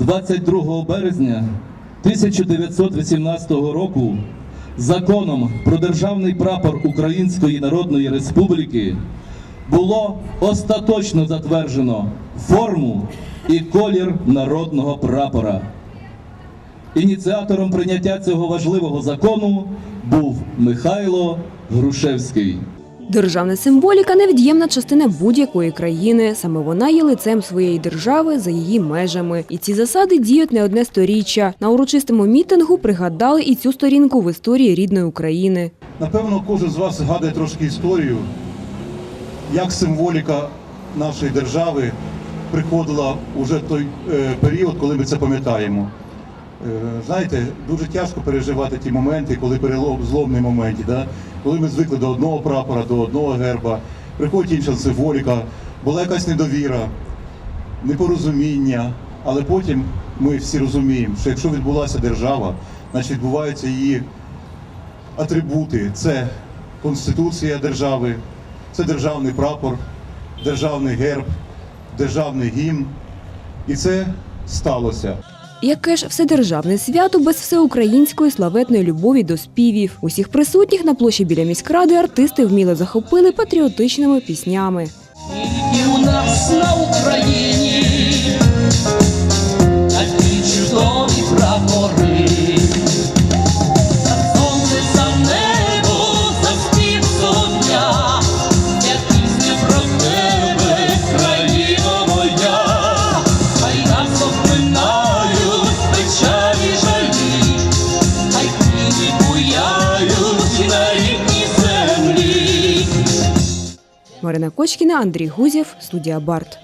22 березня 1918 року законом про державний прапор Української Народної Республіки було остаточно затверджено форму і колір народного прапора. Ініціатором прийняття цього важливого закону був Михайло Грушевський. Державна символіка невід'ємна частина будь-якої країни. Саме вона є лицем своєї держави за її межами. І ці засади діють не одне сторіччя. На урочистому мітингу пригадали і цю сторінку в історії рідної України. Напевно, кожен з вас згадує трошки історію, як символіка нашої держави приходила уже той е, період, коли ми це пам'ятаємо. Е, знаєте, дуже тяжко переживати ті моменти, коли перелом зломний моменті, да? коли ми звикли до одного прапора, до одного герба, приходить інша символіка, була якась недовіра, непорозуміння, але потім ми всі розуміємо, що якщо відбулася держава, значить відбуваються її атрибути це Конституція держави, це державний прапор, державний герб, державний гімн. І це сталося. Яке ж вседержавне свято без всеукраїнської славетної любові до співів. Усіх присутніх на площі біля міськради артисти вміло захопили патріотичними піснями. І у нас на Україні Марина Кочкіна, Андрій Гузєв, студія Барт.